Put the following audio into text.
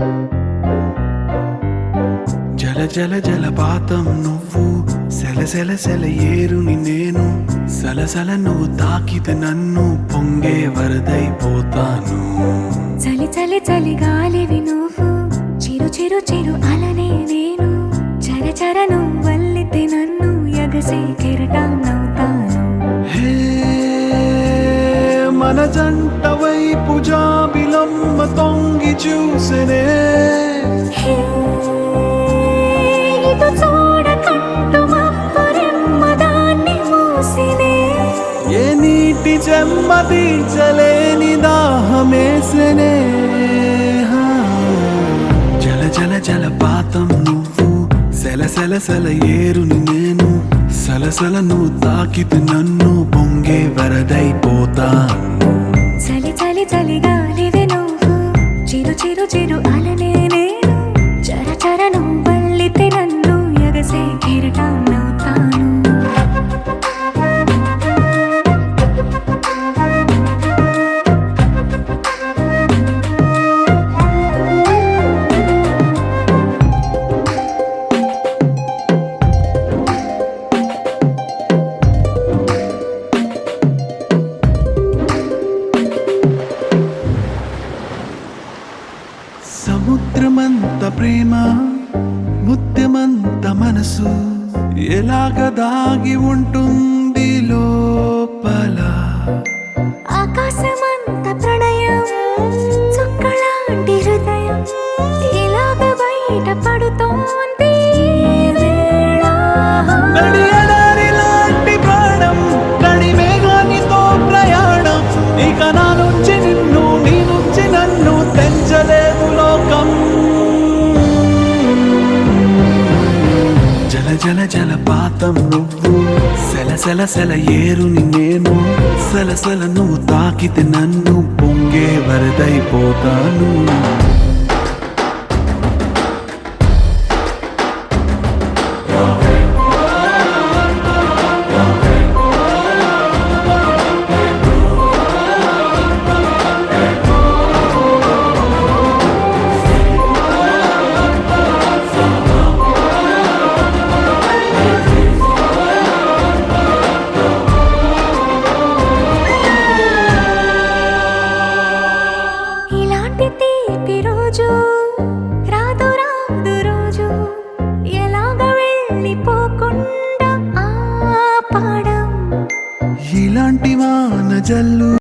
జల జల జలపాతం నువ్వు. సెల సెల సెల ఏరుని నేను. సలసల నువ్వు తాకిత నన్ను పొంగే వరదైపోతాను. చలి చలి చలి గాలి నువ్వు. చిరు చిరు చిరు అలనే నేను. చర చర నువ్వు వల్లితే నన్ను ఎగసే కెరటాన్నవుతాను. మన జంట వైపు జాబిల జాబిలమ్మ తొంగి చూసెనే. ఏ నీటి చెమ్మ తీర్చలేని దాహమేసెనే. జల జల జలపాతం నువ్వు సెల సెల సెల ఏరుని నేను. సలసల నువ్వు తాకితే నన్ను పొంగే వరదైపోతాను సముద్రమంత ప్రేమ ముత్యమంత మనసు ఎలాగ దాగి ఉంటుంది జల జల జలపాతం నువ్వు. సెల సెల సెల ఏరుని నేను. సెల సెల నువ్వు తాకితే నన్ను పొంగే వరదైపోతాను. ఇలాంటి తీపి రోజు రాదు రాదు రోజు. ఎలాగ వెళ్ళిపోకుండా పాడం. ఇలాంటి వాన జల్లు